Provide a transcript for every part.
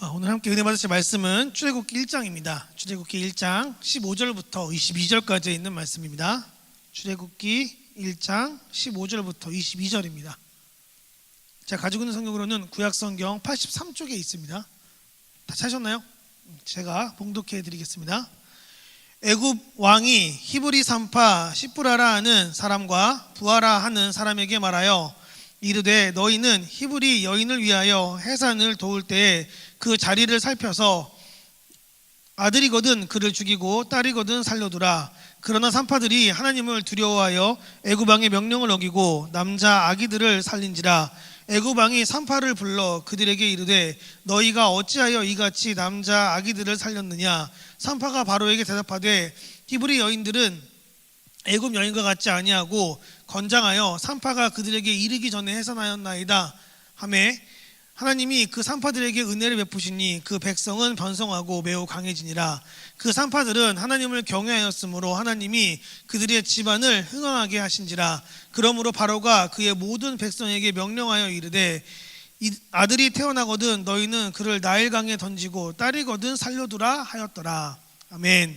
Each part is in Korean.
아, 오늘 함께 은혜 받으실 말씀은 출애굽기 1장입니다. 출애굽기 1장 15절부터 22절까지 있는 말씀입니다. 출애굽기 1장 15절부터 22절입니다. 제가 가지고 있는 성경으로는 구약 성경 83쪽에 있습니다. 다 찾으셨나요? 제가 봉독해 드리겠습니다. 애굽 왕이 히브리 산파 시프라라 하는 사람과 부하라 하는 사람에게 말하여 이르되 너희는 히브리 여인을 위하여 해산을 도울 때에 그 자리를 살펴서 아들이거든 그를 죽이고 딸이거든 살려두라. 그러나 산파들이 하나님을 두려워하여 애굽 왕의 명령을 어기고 남자 아기들을 살린지라. 애굽 왕이 산파를 불러 그들에게 이르되 너희가 어찌하여 이같이 남자 아기들을 살렸느냐? 산파가 바로에게 대답하되 히브리 여인들은 애굽 여인과 같지 아니하고 건장하여 산파가 그들에게 이르기 전에 해산하였나이다. 하매 하나님이 그 산파들에게 은혜를 베푸시니 그 백성은 번성하고 매우 강해지니라. 그 산파들은 하나님을 경외하였으므로 하나님이 그들의 집안을 흥왕하게 하신지라. 그러므로 바로가 그의 모든 백성에게 명령하여 이르되 이 아들이 태어나거든 너희는 그를 나일강에 던지고 딸이거든 살려두라 하였더라. 아멘.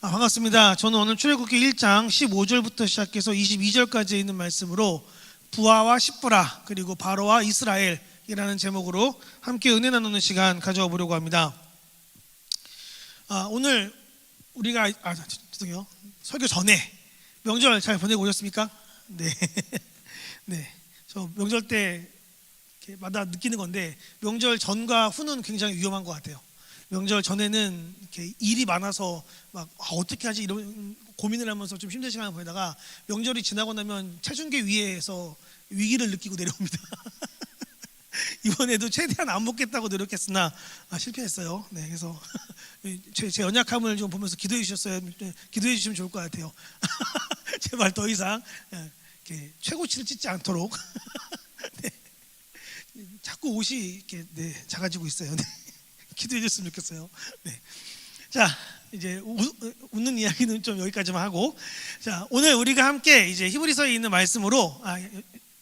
아, 반갑습니다. 저는 오늘 출애굽기 1장 15절부터 시작해서 22절까지 있는 말씀으로 부하와 십부라 그리고 바로와 이스라엘이라는 제목으로 함께 은혜 나누는 시간 가져와 보려고 합니다. 아, 오늘 우리가 아 죄송해요 설교 전에 명절 잘 보내고 오셨습니까? 네, 네. 저 명절 때 마다 느끼는 건데 명절 전과 후는 굉장히 위험한 것 같아요. 명절 전에는 이렇게 일이 많아서 막 아, 어떻게 하지 이런 고민을 하면서 좀 힘든 시간을 보내다가 명절이 지나고 나면 체중계 위에서 위기를 느끼고 내려옵니다. 이번에도 최대한 안 먹겠다고 노력했으나 아, 실패했어요. 네, 그래서 제, 제 연약함을 좀 보면서 기도해 주셨어요. 네, 기도해 주시면 좋을 것 같아요. 제발 더 이상 예, 이렇게 최고치를 찍지 않도록 네, 자꾸 옷이 이렇게 네, 작아지고 있어요. 네. 기도해 줬으면 좋겠어요. 네. 자, 이제 우, 웃는 이야기는 좀 여기까지만 하고 자, 오늘 우리가 함께 이제 히브리서에 있는 말씀으로 아,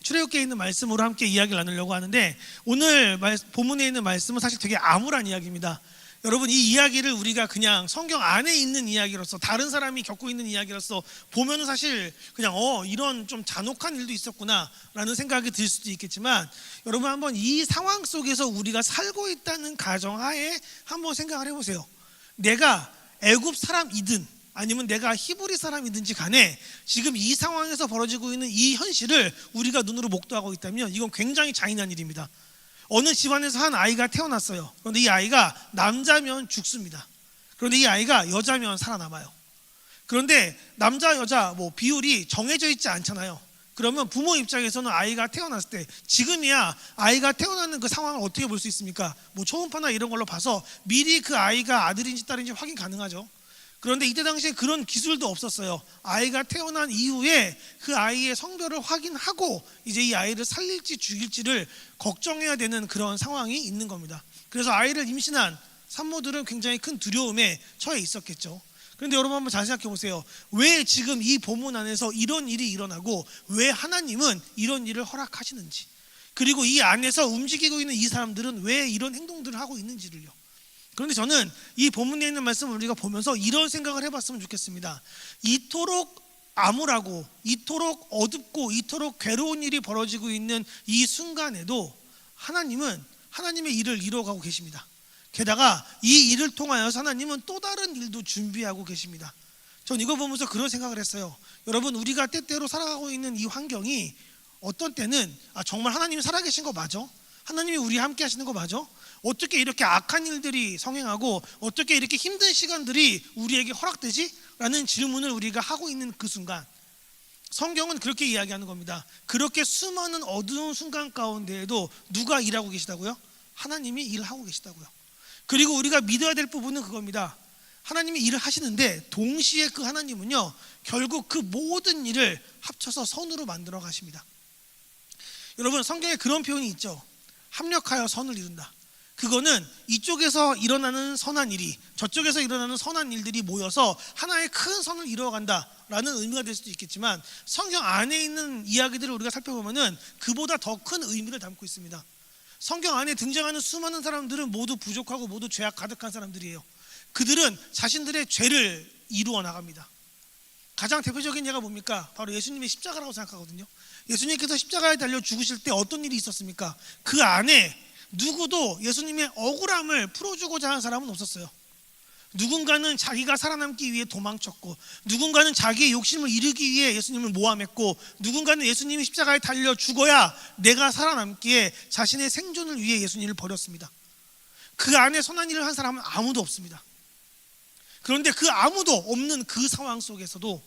출애굽기에 있는 말씀으로 함께 이야기를 나누려고 하는데 오늘 말, 본문에 있는 말씀은 사실 되게 암울한 이야기입니다. 여러분 이 이야기를 우리가 그냥 성경 안에 있는 이야기로서 다른 사람이 겪고 있는 이야기로서 보면은 사실 그냥 어 이런 좀 잔혹한 일도 있었구나라는 생각이 들 수도 있겠지만 여러분 한번 이 상황 속에서 우리가 살고 있다는 가정하에 한번 생각을 해보세요. 내가 애굽 사람이든 아니면 내가 히브리 사람이든지 간에 지금 이 상황에서 벌어지고 있는 이 현실을 우리가 눈으로 목도하고 있다면 이건 굉장히 잔인한 일입니다. 어느 집안에서 한 아이가 태어났어요. 그런데 이 아이가 남자면 죽습니다. 그런데 이 아이가 여자면 살아남아요. 그런데 남자 여자 뭐 비율이 정해져 있지 않잖아요. 그러면 부모 입장에서는 아이가 태어났을 때 지금이야 아이가 태어나는 그 상황을 어떻게 볼 수 있습니까? 뭐 초음파나 이런 걸로 봐서 미리 그 아이가 아들인지 딸인지 확인 가능하죠. 그런데 이때 당시에 그런 기술도 없었어요. 아이가 태어난 이후에 그 아이의 성별을 확인하고 이제 이 아이를 살릴지 죽일지를 걱정해야 되는 그런 상황이 있는 겁니다. 그래서 아이를 임신한 산모들은 굉장히 큰 두려움에 처해 있었겠죠. 그런데 여러분 한번 잘 생각해 보세요. 왜 지금 이 본문 안에서 이런 일이 일어나고 왜 하나님은 이런 일을 허락하시는지 그리고 이 안에서 움직이고 있는 이 사람들은 왜 이런 행동들을 하고 있는지를요. 그런데 저는 이 본문에 있는 말씀을 우리가 보면서 이런 생각을 해봤으면 좋겠습니다. 이토록 암울하고 이토록 어둡고 이토록 괴로운 일이 벌어지고 있는 이 순간에도 하나님은 하나님의 일을 이루어가고 계십니다. 게다가 이 일을 통하여 하나님은 또 다른 일도 준비하고 계십니다. 전 이거 보면서 그런 생각을 했어요. 여러분 우리가 때때로 살아가고 있는 이 환경이 어떤 때는 아, 정말 하나님이 살아계신 거 맞아? 하나님이 우리 함께 하시는 거 맞아? 어떻게 이렇게 악한 일들이 성행하고 어떻게 이렇게 힘든 시간들이 우리에게 허락되지? 라는 질문을 우리가 하고 있는 그 순간 성경은 그렇게 이야기하는 겁니다. 그렇게 수많은 어두운 순간 가운데에도 누가 일하고 계시다고요? 하나님이 일하고 계시다고요. 그리고 우리가 믿어야 될 부분은 그겁니다. 하나님이 일을 하시는데 동시에 그 하나님은요 결국 그 모든 일을 합쳐서 선으로 만들어 가십니다. 여러분 성경에 그런 표현이 있죠. 합력하여 선을 이룬다. 그거는 이쪽에서 일어나는 선한 일이 저쪽에서 일어나는 선한 일들이 모여서 하나의 큰 선을 이루어간다라는 의미가 될 수도 있겠지만 성경 안에 있는 이야기들을 우리가 살펴보면은 그보다 더 큰 의미를 담고 있습니다. 성경 안에 등장하는 수많은 사람들은 모두 부족하고 모두 죄악 가득한 사람들이에요. 그들은 자신들의 죄를 이루어 나갑니다. 가장 대표적인 예가 뭡니까? 바로 예수님의 십자가라고 생각하거든요. 예수님께서 십자가에 달려 죽으실 때 어떤 일이 있었습니까? 그 안에 누구도 예수님의 억울함을 풀어주고자 하는 사람은 없었어요. 누군가는 자기가 살아남기 위해 도망쳤고, 누군가는 자기의 욕심을 이루기 위해 예수님을 모함했고, 누군가는 예수님이 십자가에 달려 죽어야 내가 살아남기에 자신의 생존을 위해 예수님을 버렸습니다. 그 안에 선한 일을 한 사람은 아무도 없습니다. 그런데 그 아무도 없는 그 상황 속에서도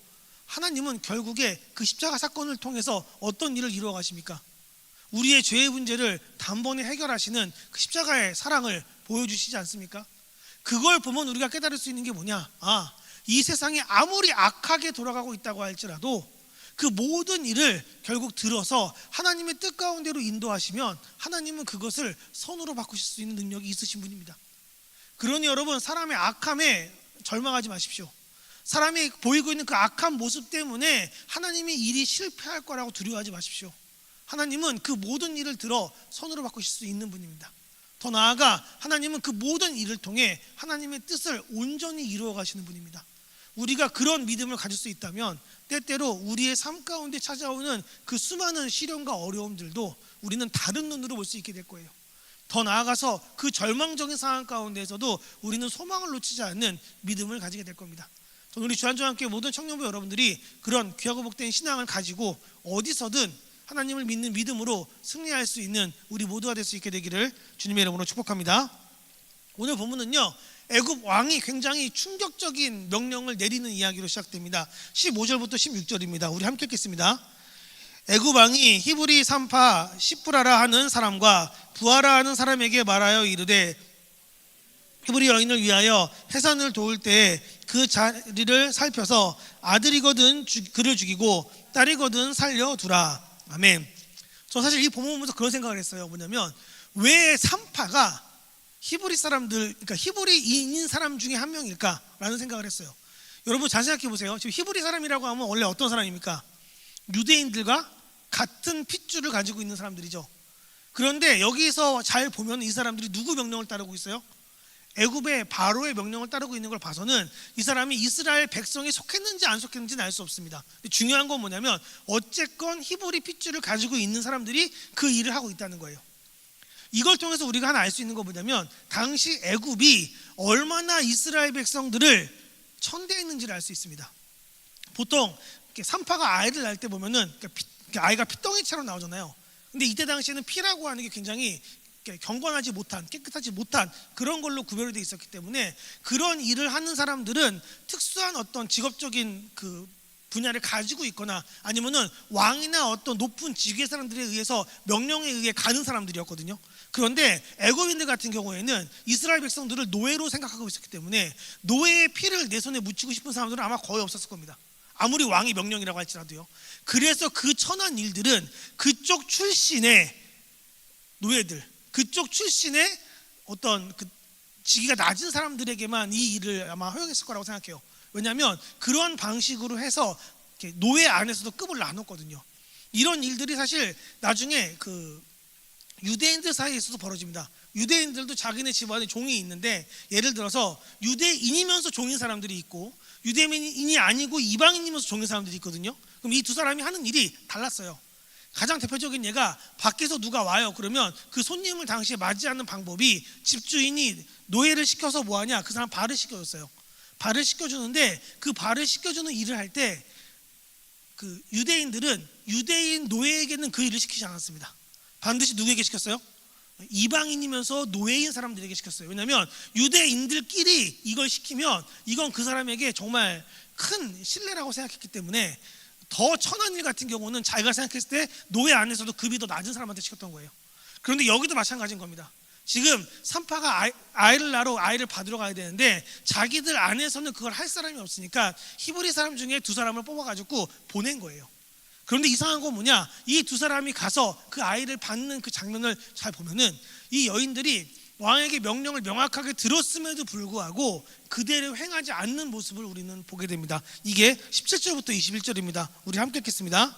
하나님은 결국에 그 십자가 사건을 통해서 어떤 일을 이루어 가십니까? 우리의 죄의 문제를 단번에 해결하시는 그 십자가의 사랑을 보여주시지 않습니까? 그걸 보면 우리가 깨달을 수 있는 게 뭐냐? 아, 이 세상이 아무리 악하게 돌아가고 있다고 할지라도 그 모든 일을 결국 들어서 하나님의 뜻 가운데로 인도하시면 하나님은 그것을 선으로 바꾸실 수 있는 능력이 있으신 분입니다. 그러니 여러분 사람의 악함에 절망하지 마십시오. 사람이 보이고 있는 그 악한 모습 때문에 하나님의 일이 실패할 거라고 두려워하지 마십시오. 하나님은 그 모든 일을 들어 선으로 바꾸실 수 있는 분입니다. 더 나아가 하나님은 그 모든 일을 통해 하나님의 뜻을 온전히 이루어 가시는 분입니다. 우리가 그런 믿음을 가질 수 있다면 때때로 우리의 삶 가운데 찾아오는 그 수많은 시련과 어려움들도 우리는 다른 눈으로 볼 수 있게 될 거예요. 더 나아가서 그 절망적인 상황 가운데서도 우리는 소망을 놓치지 않는 믿음을 가지게 될 겁니다. 우리 주한주와 함께 모든 청년부 여러분들이 그런 귀하고 복된 신앙을 가지고 어디서든 하나님을 믿는 믿음으로 승리할 수 있는 우리 모두가 될 수 있게 되기를 주님의 이름으로 축복합니다. 오늘 본문은요. 애굽 왕이 굉장히 충격적인 명령을 내리는 이야기로 시작됩니다. 15절부터 16절입니다. 우리 함께 읽겠습니다. 애굽 왕이 히브리 산파 시프라라 하는 사람과 부하라 하는 사람에게 말하여 이르되 히브리 여인을 위하여 해산을 도울 때그 자리를 살펴서 아들이거든 주- 그를 죽이고 딸이거든 살려 두라. 아멘. 저 사실 이 본문 보면서 그런 생각을 했어요. 뭐냐면 왜 산파가 히브리 사람들, 그러니까 히브리인인 사람 중에 한 명일까라는 생각을 했어요. 여러분 잘 생각해 보세요. 지금 히브리 사람이라고 하면 원래 어떤 사람입니까? 유대인들과 같은 핏줄을 가지고 있는 사람들이죠. 그런데 여기서 잘 보면 이 사람들이 누구 명령을 따르고 있어요? 애굽의 바로의 명령을 따르고 있는 걸 봐서는 이 사람이 이스라엘 백성에 속했는지 안 속했는지는 알 수 없습니다. 중요한 건 뭐냐면 어쨌건 히브리 핏줄을 가지고 있는 사람들이 그 일을 하고 있다는 거예요. 이걸 통해서 우리가 하나 알 수 있는 거 뭐냐면 당시 애굽이 얼마나 이스라엘 백성들을 천대했는지를 알 수 있습니다. 보통 산파가 아이를 낳을 때 보면은 그러니까 피- 이렇게 아이가 피덩이처럼 나오잖아요. 근데 이때 당시에는 피라고 하는 게 굉장히 경건하지 못한 깨끗하지 못한 그런 걸로 구별이 돼 있었기 때문에 그런 일을 하는 사람들은 특수한 어떤 직업적인 그 분야를 가지고 있거나 아니면은 왕이나 어떤 높은 지계 사람들에 의해서 명령에 의해 가는 사람들이었거든요. 그런데 애굽인들 같은 경우에는 이스라엘 백성들을 노예로 생각하고 있었기 때문에 노예의 피를 내 손에 묻히고 싶은 사람들은 아마 거의 없었을 겁니다. 아무리 왕이 명령이라고 할지라도요. 그래서 그 천한 일들은 그쪽 출신의 노예들, 그쪽 출신의 어떤 그 직위가 낮은 사람들에게만 이 일을 아마 허용했을 거라고 생각해요. 왜냐하면 그런 방식으로 해서 노예 안에서도 급을 나눴거든요. 이런 일들이 사실 나중에 그 유대인들 사이에서도 벌어집니다. 유대인들도 자기네 집안에 종이 있는데 예를 들어서 유대인이면서 종인 사람들이 있고 유대인이 아니고 이방인이면서 종인 사람들이 있거든요. 그럼 이 두 사람이 하는 일이 달랐어요. 가장 대표적인 예가 밖에서 누가 와요. 그러면 그 손님을 당시에 맞이하는 방법이 집주인이 노예를 시켜서 뭐 하냐? 그 사람 발을 시켜줬어요. 발을 시켜주는데 그 발을 시켜주는 일을 할 때 그 유대인들은 유대인 노예에게는 그 일을 시키지 않았습니다. 반드시 누구에게 시켰어요? 이방인이면서 노예인 사람들에게 시켰어요. 왜냐하면 유대인들끼리 이걸 시키면 이건 그 사람에게 정말 큰 신뢰라고 생각했기 때문에 더 천한 일 같은 경우는 자기가 생각했을 때 노예 안에서도 급이 더 낮은 사람한테 시켰던 거예요. 그런데 여기도 마찬가지인 겁니다. 지금 산파가 아이, 아이 를 낳으러 아이를 받으러 가야 되는데 자기들 안에서는 그걸 할 사람이 없으니까 히브리 사람 중에 두 사람을 뽑아가지고 보낸 거예요. 그런데 이상한 건 뭐냐? 이 두 사람이 가서 그 아이를 받는 그 장면을 잘 보면은 이 여인들이 왕에게 명령을 명확하게 들었음에도 불구하고 그대로 행하지 않는 모습을 우리는 보게 됩니다. 이게 17절부터 21절입니다. 우리 함께 읽겠습니다.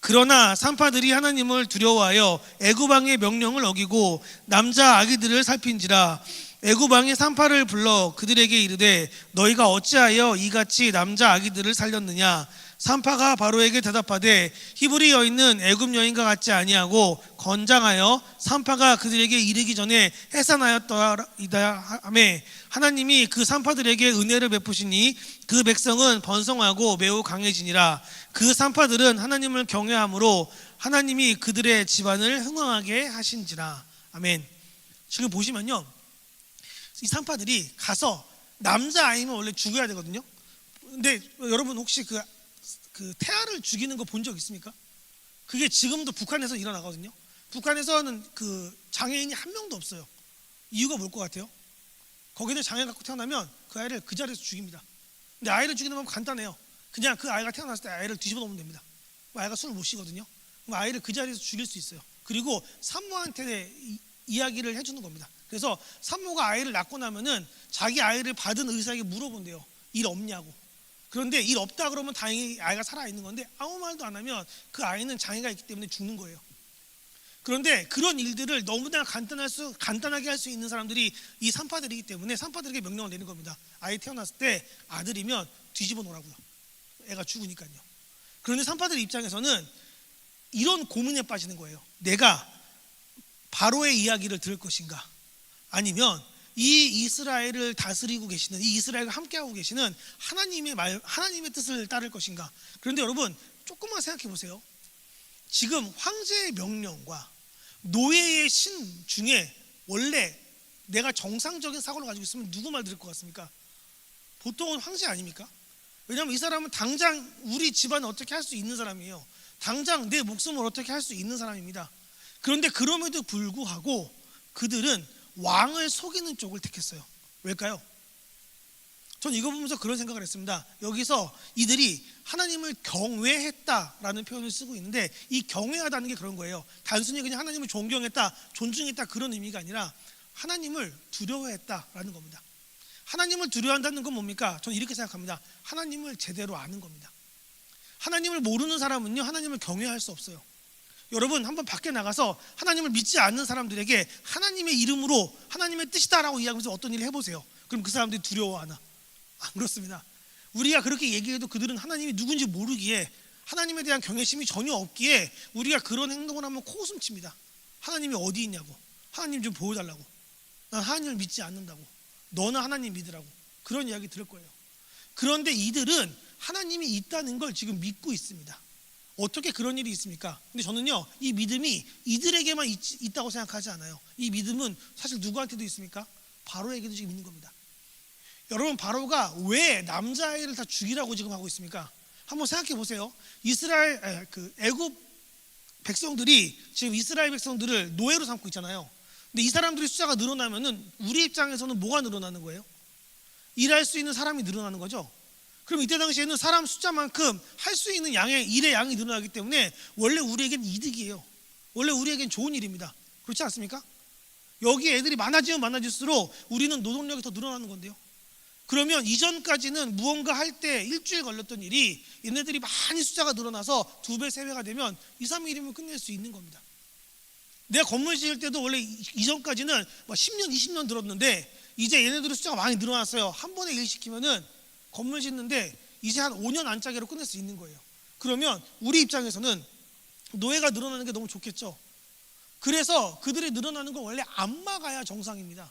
그러나 산파들이 하나님을 두려워하여 애구방의 명령을 어기고 남자 아기들을 살핀지라 애구방이 산파를 불러 그들에게 이르되 너희가 어찌하여 이같이 남자 아기들을 살렸느냐 산파가 바로에게 대답하되 히브리 여인은 애굽 여인과 같지 아니하고 건장하여 산파가 그들에게 이르기 전에 해산하였더이다 하매 하나님이 그 산파들에게 은혜를 베푸시니 그 백성은 번성하고 매우 강해지니라. 그 산파들은 하나님을 경외함으로 하나님이 그들의 집안을 흥왕하게 하신지라. 아멘. 지금 보시면요. 이 산파들이 가서 남자 아이면 원래 죽여야 되거든요. 근데 여러분 혹시 그, 그 태아를 죽이는 거 본 적 있습니까? 그게 지금도 북한에서 일어나거든요 북한에서는 그 장애인이 한 명도 없어요 이유가 뭘 것 같아요? 거기는 장애 갖고 태어나면 그 아이를 그 자리에서 죽입니다. 근데 아이를 죽이는 방법 간단해요. 그냥 그 아이가 태어났을 때 아이를 뒤집어 놓으면 됩니다. 아이가 술을 못 쉬거든요. 그럼 아이를 그 자리에서 죽일 수 있어요. 그리고 산모한테 이, 이야기를 해주는 겁니다. 그래서 산모가 아이를 낳고 나면은 자기 아이를 받은 의사에게 물어본대요. 일 없냐고. 그런데 일 없다 그러면 다행히 아이가 살아 있는 건데 아무 말도 안 하면 그 아이는 장애가 있기 때문에 죽는 거예요. 그런데 그런 일들을 너무나 간단할 수, 간단하게 할 수 있는 사람들이 이 산파들이기 때문에 산파들에게 명령을 내는 겁니다. 아이 태어났을 때 아들이면 뒤집어 놓으라고요. 애가 죽으니까요. 그런데 산파들 입장에서는 이런 고민에 빠지는 거예요. 내가 바로의 이야기를 들을 것인가? 아니면 이 이스라엘을 다스리고 계시는 이 이스라엘과 함께하고 계시는 하나님의 말, 하나님의 뜻을 따를 것인가? 그런데 여러분 조금만 생각해 보세요. 지금 황제의 명령과 노예의 신 중에 원래 내가 정상적인 사고를 가지고 있으면 누구 말 들을 것 같습니까? 보통은 황제 아닙니까? 왜냐하면 이 사람은 당장 우리 집안을 어떻게 할 수 있는 사람이에요. 당장 내 목숨을 어떻게 할 수 있는 사람입니다. 그런데 그럼에도 불구하고 그들은 왕을 속이는 쪽을 택했어요. 왜일까요? 전 이거 보면서 그런 생각을 했습니다. 여기서 이들이 하나님을 경외했다라는 표현을 쓰고 있는데 이 경외하다는 게 그런 거예요. 단순히 그냥 하나님을 존경했다, 존중했다 그런 의미가 아니라 하나님을 두려워했다라는 겁니다. 하나님을 두려워한다는 건 뭡니까? 저는 이렇게 생각합니다. 하나님을 제대로 아는 겁니다. 하나님을 모르는 사람은요, 하나님을 경외할 수 없어요. 여러분 한번 밖에 나가서 하나님을 믿지 않는 사람들에게 하나님의 이름으로 하나님의 뜻이다라고 이야기하면서 어떤 일을 해보세요. 그럼 그 사람들이 두려워하나? 안 그렇습니다. 우리가 그렇게 얘기해도 그들은 하나님이 누군지 모르기에 하나님에 대한 경외심이 전혀 없기에 우리가 그런 행동을 하면 코웃음 칩니다. 하나님이 어디 있냐고. 하나님 좀 보여달라고. 난 하나님을 믿지 않는다고. 너는 하나님 믿으라고. 그런 이야기 들을 거예요. 그런데 이들은 하나님이 있다는 걸 지금 믿고 있습니다. 어떻게 그런 일이 있습니까? 근데 저는요, 이 믿음이 이들에게만 있, 있다고 생각하지 않아요. 이 믿음은 사실 누구한테도 있습니까? 바로에게도 지금 있는 겁니다. 여러분 바로가 왜 남자아이를 다 죽이라고 지금 하고 있습니까? 한번 생각해 보세요. 이스라엘 에, 그 애굽 백성들이 지금 이스라엘 백성들을 노예로 삼고 있잖아요. 근데 이 사람들이 숫자가 늘어나면은 우리 입장에서는 뭐가 늘어나는 거예요? 일할 수 있는 사람이 늘어나는 거죠. 그럼 이때 당시에는 사람 숫자만큼 할 수 있는 양의 일의 양이 늘어나기 때문에 원래 우리에겐 이득이에요. 원래 우리에겐 좋은 일입니다. 그렇지 않습니까? 여기 애들이 많아지면 많아질수록 우리는 노동력이 더 늘어나는 건데요. 그러면 이전까지는 무언가 할 때 일주일 걸렸던 일이 얘네들이 많이 숫자가 늘어나서 두 배, 세 배가 되면 2, 3일이면 끝낼 수 있는 겁니다. 내가 건물 지을 때도 원래 이전까지는 10년, 20년 들었는데 이제 얘네들의 숫자가 많이 늘어났어요. 한 번에 일 시키면은 건물 짓는데 이제 한 5년 안짝으로 끝낼 수 있는 거예요. 그러면 우리 입장에서는 노예가 늘어나는 게 너무 좋겠죠. 그래서 그들이 늘어나는 건 원래 안 막아야 정상입니다.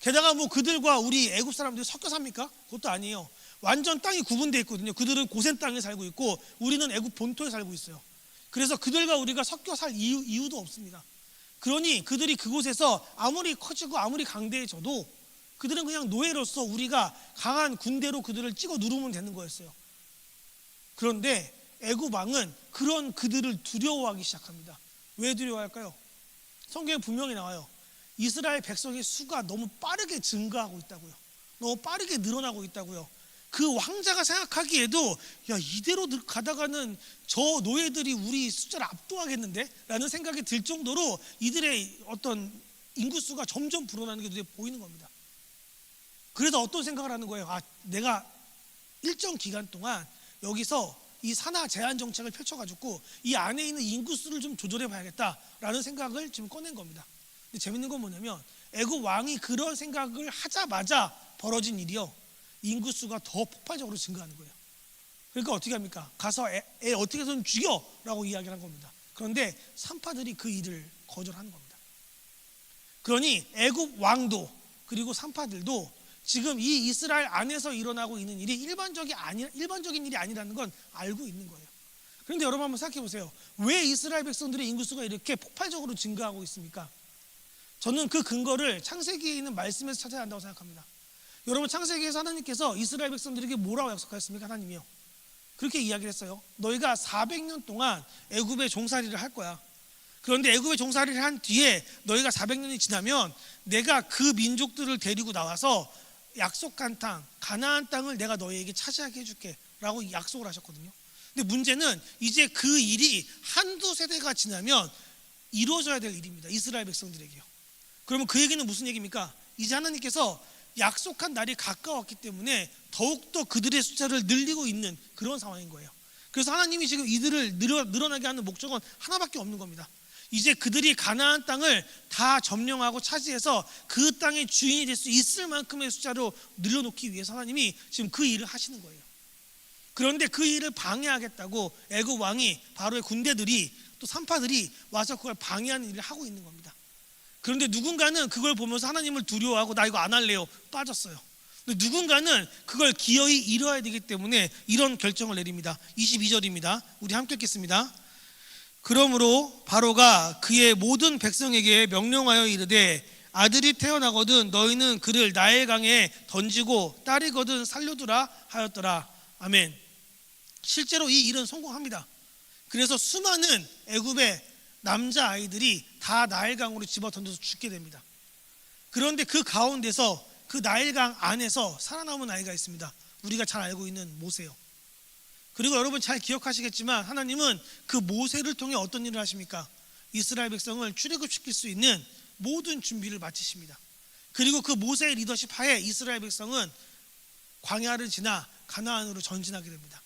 게다가 뭐 그들과 우리 애굽 사람들이 섞여 삽니까? 그것도 아니에요. 완전 땅이 구분되어 있거든요. 그들은 고센 땅에 살고 있고 우리는 애굽 본토에 살고 있어요. 그래서 그들과 우리가 섞여 살 이유, 이유도 없습니다. 그러니 그들이 그곳에서 아무리 커지고 아무리 강대해져도 그들은 그냥 노예로서 우리가 강한 군대로 그들을 찍어 누르면 되는 거였어요. 그런데 애굽 왕은 그런 그들을 두려워하기 시작합니다. 왜 두려워할까요? 성경에 분명히 나와요. 이스라엘 백성의 수가 너무 빠르게 증가하고 있다고요. 너무 빠르게 늘어나고 있다고요. 그 왕자가 생각하기에도 야 이대로 가다가는 저 노예들이 우리 숫자를 압도하겠는데? 라는 생각이 들 정도로 이들의 어떤 인구수가 점점 불어나는 게 눈에 보이는 겁니다. 그래서 어떤 생각을 하는 거예요? 아, 내가 일정 기간 동안 여기서 이 산하 제한 정책을 펼쳐가지고 이 안에 있는 인구수를 좀 조절해 봐야겠다라는 생각을 지금 꺼낸 겁니다. 근데 재밌는 건 뭐냐면 애굽 왕이 그런 생각을 하자마자 벌어진 일이요. 인구수가 더 폭발적으로 증가하는 거예요. 그러니까 어떻게 합니까? 가서 애, 애 어떻게든 죽여라고 이야기를 한 겁니다. 그런데 산파들이 그 일을 거절하는 겁니다. 그러니 애굽 왕도 그리고 산파들도 지금 이 이스라엘 안에서 일어나고 있는 일이 일반적이 아니 일반적인 일이 아니라는 건 알고 있는 거예요. 그런데 여러분 한번 생각해 보세요. 왜 이스라엘 백성들의 인구수가 이렇게 폭발적으로 증가하고 있습니까? 저는 그 근거를 창세기에 있는 말씀에서 찾아야 한다고 생각합니다. 여러분 창세기에서 하나님께서 이스라엘 백성들에게 뭐라고 약속하였습니까? 하나님이요. 그렇게 이야기를 했어요. 너희가 400년 동안 애굽의 종살이를 할 거야. 그런데 애굽의 종살이를 한 뒤에 너희가 400년이 지나면 내가 그 민족들을 데리고 나와서 약속한 땅, 가나안 땅을 내가 너희에게 차지하게 해줄게 라고 약속을 하셨거든요. 근데 문제는 이제 그 일이 한두 세대가 지나면 이루어져야 될 일입니다. 이스라엘 백성들에게요. 그러면 그 얘기는 무슨 얘기입니까? 이제 하나님께서 약속한 날이 가까웠기 때문에 더욱더 그들의 숫자를 늘리고 있는 그런 상황인 거예요. 그래서 하나님이 지금 이들을 늘어, 늘어나게 하는 목적은 하나밖에 없는 겁니다. 이제 그들이 가나안 땅을 다 점령하고 차지해서 그 땅의 주인이 될 수 있을 만큼의 숫자로 늘려놓기 위해서 하나님이 지금 그 일을 하시는 거예요. 그런데 그 일을 방해하겠다고 애굽 왕이 바로의 군대들이 또 산파들이 와서 그걸 방해하는 일을 하고 있는 겁니다. 그런데 누군가는 그걸 보면서 하나님을 두려워하고 나 이거 안 할래요 빠졌어요. 누군가는 그걸 기어이 이뤄야 되기 때문에 이런 결정을 내립니다. 22절입니다. 우리 함께 읽겠습니다. 그러므로 바로가 그의 모든 백성에게 명령하여 이르되 아들이 태어나거든 너희는 그를 나일 강에 던지고 딸이거든 살려두라 하였더라. 아멘. 실제로 이 일은 성공합니다. 그래서 수많은 애굽의 남자 아이들이 다 나일강으로 집어 던져서 죽게 됩니다. 그런데 그 가운데서 그 나일강 안에서 살아남은 아이가 있습니다. 우리가 잘 알고 있는 모세요. 그리고 여러분 잘 기억하시겠지만 하나님은 그 모세를 통해 어떤 일을 하십니까? 이스라엘 백성을 출애굽시킬 수 있는 모든 준비를 마치십니다. 그리고 그 모세의 리더십 하에 이스라엘 백성은 광야를 지나 가나안으로 전진하게 됩니다.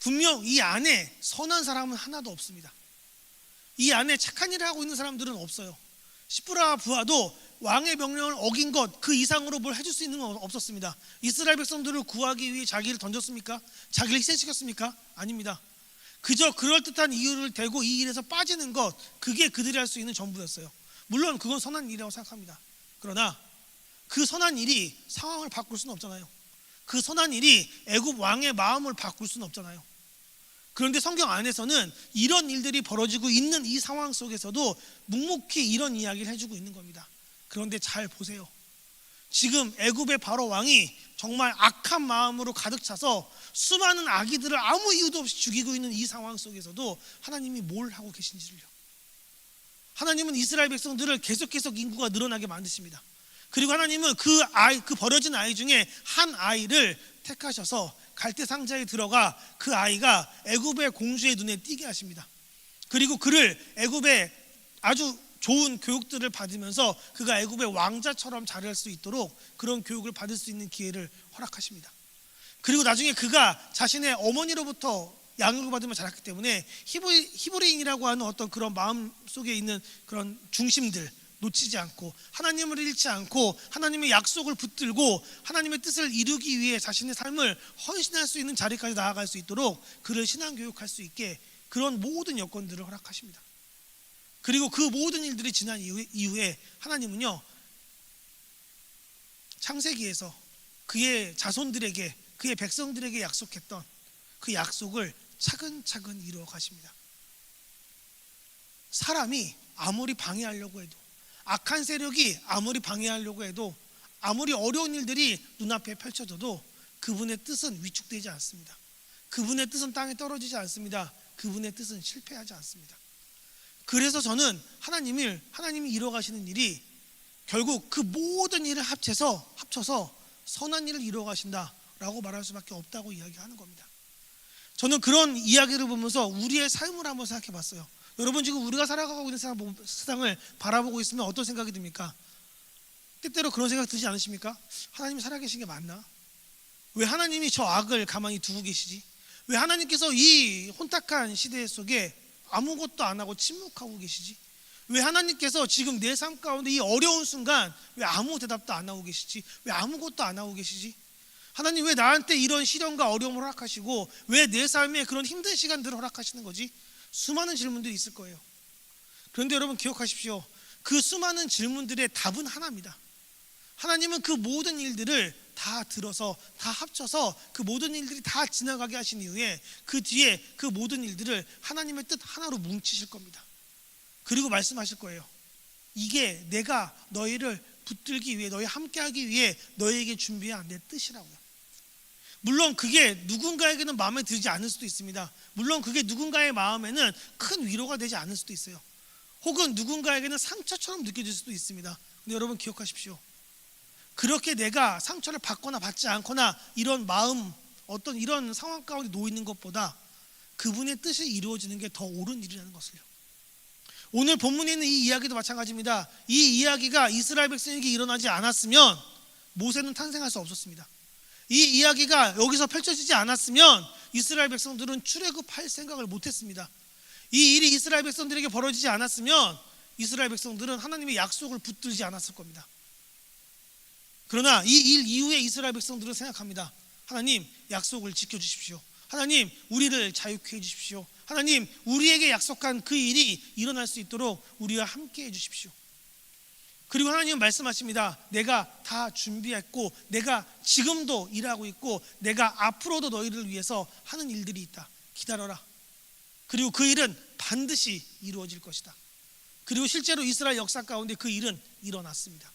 분명 이 안에 선한 사람은 하나도 없습니다. 이 안에 착한 일을 하고 있는 사람들은 없어요. 시프라 부하도 왕의 명령을 어긴 것 그 이상으로 뭘 해줄 수 있는 건 없었습니다. 이스라엘 백성들을 구하기 위해 자기를 던졌습니까? 자기를 희생시켰습니까? 아닙니다. 그저 그럴 듯한 이유를 대고 이 일에서 빠지는 것 그게 그들이 할 수 있는 전부였어요. 물론 그건 선한 일이라고 생각합니다. 그러나 그 선한 일이 상황을 바꿀 수는 없잖아요. 그 선한 일이 애굽 왕의 마음을 바꿀 수는 없잖아요. 그런데 성경 안에서는 이런 일들이 벌어지고 있는 이 상황 속에서도 묵묵히 이런 이야기를 해주고 있는 겁니다. 그런데 잘 보세요. 지금 애굽의 바로 왕이 정말 악한 마음으로 가득 차서 수많은 아기들을 아무 이유도 없이 죽이고 있는 이 상황 속에서도 하나님이 뭘 하고 계신지를요. 하나님은 이스라엘 백성들을 계속 계속 인구가 늘어나게 만드십니다. 그리고 하나님은 그 아이 그 버려진 아이 중에 한 아이를 택하셔서 갈대 상자에 들어가 그 아이가 애굽의 공주의 눈에 띄게 하십니다. 그리고 그를 애굽의 아주 좋은 교육들을 받으면서 그가 애굽의 왕자처럼 자랄 수 있도록 그런 교육을 받을 수 있는 기회를 허락하십니다. 그리고 나중에 그가 자신의 어머니로부터 양육을 받으며 자랐기 때문에 히브리 인이라고 하는 어떤 그런 마음 속에 있는 그런 중심들 놓치지 않고 하나님을 잃지 않고 하나님의 약속을 붙들고 하나님의 뜻을 이루기 위해 자신의 삶을 헌신할 수 있는 자리까지 나아갈 수 있도록 그를 신앙 교육할 수 있게 그런 모든 여건들을 허락하십니다. 그리고 그 모든 일들이 지난 이후에, 하나님은요 창세기에서 그의 자손들에게 그의 백성들에게 약속했던 그 약속을 차근차근 이루어 가십니다. 사람이 아무리 방해하려고 해도 악한 세력이 아무리 방해하려고 해도 아무리 어려운 일들이 눈앞에 펼쳐져도 그분의 뜻은 위축되지 않습니다. 그분의 뜻은 땅에 떨어지지 않습니다. 그분의 뜻은 실패하지 않습니다. 그래서 저는 하나님을 하나님이 이루어가시는 일이 결국 그 모든 일을 합쳐서 합쳐서 선한 일을 이루어가신다라고 말할 수밖에 없다고 이야기하는 겁니다. 저는 그런 이야기를 보면서 우리의 삶을 한번 생각해봤어요. 여러분 지금 우리가 살아가고 있는 세상을 바라보고 있으면 어떤 생각이 듭니까? 때때로 그런 생각 들지 않으십니까? 하나님이 살아계신 게 맞나? 왜 하나님이 저 악을 가만히 두고 계시지? 왜 하나님께서 이 혼탁한 시대 속에 아무것도 안 하고 침묵하고 계시지? 왜 하나님께서 지금 내 삶 가운데 이 어려운 순간 왜 아무 대답도 안 하고 계시지? 왜 아무것도 안 하고 계시지? 하나님 왜 나한테 이런 시련과 어려움을 허락하시고 왜 내 삶에 그런 힘든 시간들을 허락하시는 거지? 수많은 질문들이 있을 거예요. 그런데 여러분 기억하십시오. 그 수많은 질문들의 답은 하나입니다. 하나님은 그 모든 일들을 다 들어서 다 합쳐서 그 모든 일들이 다 지나가게 하신 이후에 그 뒤에 그 모든 일들을 하나님의 뜻 하나로 뭉치실 겁니다. 그리고 말씀하실 거예요. 이게 내가 너희를 붙들기 위해 너희 함께하기 위해 너희에게 준비한 내 뜻이라고요. 물론 그게 누군가에게는 마음에 들지 않을 수도 있습니다. 물론 그게 누군가의 마음에는 큰 위로가 되지 않을 수도 있어요. 혹은 누군가에게는 상처처럼 느껴질 수도 있습니다. 근데 여러분 기억하십시오. 그렇게 내가 상처를 받거나 받지 않거나 이런 마음 어떤 이런 상황 가운데 놓이는 것보다 그분의 뜻이 이루어지는 게 더 옳은 일이라는 것을요. 오늘 본문에 있는 이 이야기도 마찬가지입니다. 이 이야기가 이스라엘 백성에게 일어나지 않았으면 모세는 탄생할 수 없었습니다. 이 이야기가 여기서 펼쳐지지 않았으면 이스라엘 백성들은 출애굽할 생각을 못했습니다. 이 일이 이스라엘 백성들에게 벌어지지 않았으면 이스라엘 백성들은 하나님의 약속을 붙들지 않았을 겁니다. 그러나 이 일 이후에 이스라엘 백성들은 생각합니다. 하나님 약속을 지켜주십시오. 하나님 우리를 자유케 해주십시오. 하나님 우리에게 약속한 그 일이 일어날 수 있도록 우리와 함께 해주십시오. 그리고 하나님은 말씀하십니다. 내가 다 준비했고 내가 지금도 일하고 있고 내가 앞으로도 너희를 위해서 하는 일들이 있다. 기다려라. 그리고 그 일은 반드시 이루어질 것이다. 그리고 실제로 이스라엘 역사 가운데 그 일은 일어났습니다.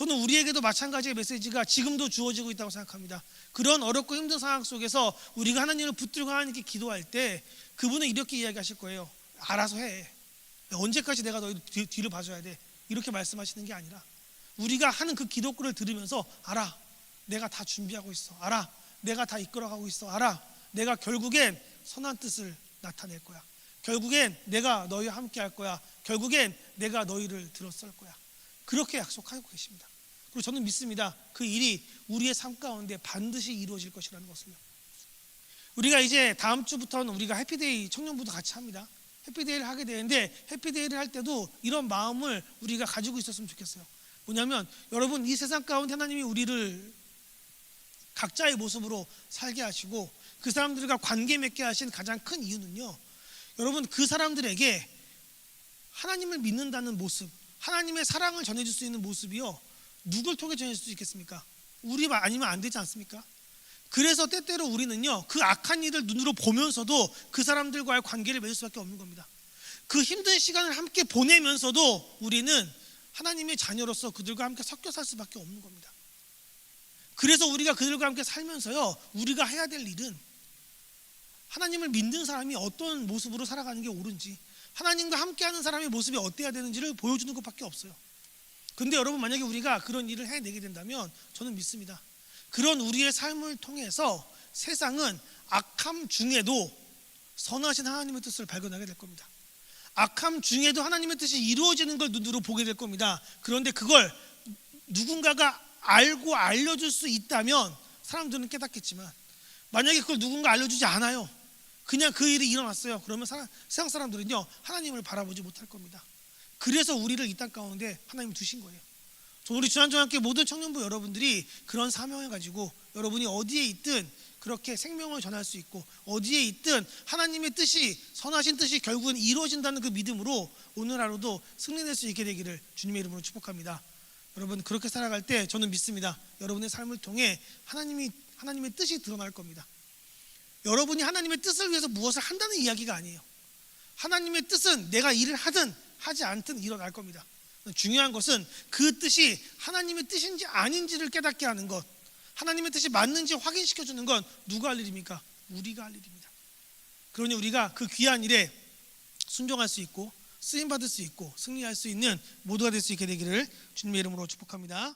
저는 우리에게도 마찬가지의 메시지가 지금도 주어지고 있다고 생각합니다. 그런 어렵고 힘든 상황 속에서 우리가 하나님을 붙들고 하나님께 기도할 때 그분은 이렇게 이야기하실 거예요. 알아서 해. 언제까지 내가 너희 뒤- 뒤를 봐줘야 돼? 이렇게 말씀하시는 게 아니라 우리가 하는 그 기도글을 들으면서 알아. 내가 다 준비하고 있어. 알아. 내가 다 이끌어가고 있어. 알아. 내가 결국엔 선한 뜻을 나타낼 거야. 결국엔 내가 너희와 함께 할 거야. 결국엔 내가 너희를 들어설 거야. 그렇게 약속하고 계십니다. 그리고 저는 믿습니다. 그 일이 우리의 삶 가운데 반드시 이루어질 것이라는 것을요. 우리가 이제 다음 주부터는 우리가 해피데이 청년부도 같이 합니다. 해피데이를 하게 되는데 해피데이를 할 때도 이런 마음을 우리가 가지고 있었으면 좋겠어요. 뭐냐면 여러분 이 세상 가운데 하나님이 우리를 각자의 모습으로 살게 하시고 그 사람들과 관계 맺게 하신 가장 큰 이유는요. 여러분 그 사람들에게 하나님을 믿는다는 모습, 하나님의 사랑을 전해줄 수 있는 모습이요. 누굴 통해 전해줄 수 있겠습니까? 우리 아니면 안 되지 않습니까? 그래서 때때로 우리는요 그 악한 일을 눈으로 보면서도 그 사람들과의 관계를 맺을 수밖에 없는 겁니다. 그 힘든 시간을 함께 보내면서도 우리는 하나님의 자녀로서 그들과 함께 섞여 살 수밖에 없는 겁니다. 그래서 우리가 그들과 함께 살면서요 우리가 해야 될 일은 하나님을 믿는 사람이 어떤 모습으로 살아가는 게 옳은지 하나님과 함께하는 사람의 모습이 어때야 되는지를 보여주는 것밖에 없어요. 근데 여러분 만약에 우리가 그런 일을 해내게 된다면 저는 믿습니다. 그런 우리의 삶을 통해서 세상은 악함 중에도 선하신 하나님의 뜻을 발견하게 될 겁니다. 악함 중에도 하나님의 뜻이 이루어지는 걸 눈으로 보게 될 겁니다. 그런데 그걸 누군가가 알고 알려줄 수 있다면 사람들은 깨닫겠지만 만약에 그걸 누군가 알려주지 않아요. 그냥 그 일이 일어났어요. 그러면 사람, 세상 사람들은요 하나님을 바라보지 못할 겁니다. 그래서 우리를 이 땅 가운데 하나님 두신 거예요. 저 우리 주한중학교 모든 청년부 여러분들이 그런 사명을 가지고 여러분이 어디에 있든 그렇게 생명을 전할 수 있고 어디에 있든 하나님의 뜻이 선하신 뜻이 결국은 이루어진다는 그 믿음으로 오늘 하루도 승리낼 수 있게 되기를 주님의 이름으로 축복합니다. 여러분 그렇게 살아갈 때 저는 믿습니다. 여러분의 삶을 통해 하나님이 하나님의 뜻이 드러날 겁니다. 여러분이 하나님의 뜻을 위해서 무엇을 한다는 이야기가 아니에요. 하나님의 뜻은 내가 일을 하든 하지 않든 일어날 겁니다. 중요한 것은 그 뜻이 하나님의 뜻인지 아닌지를 깨닫게 하는 것. 하나님의 뜻이 맞는지 확인시켜 주는 건 누가 할 일입니까? 우리가 할 일입니다. 그러니 우리가 그 귀한 일에 순종할 수 있고 쓰임 받을 수 있고 승리할 수 있는 모두가 될 수 있게 되기를 주님의 이름으로 축복합니다.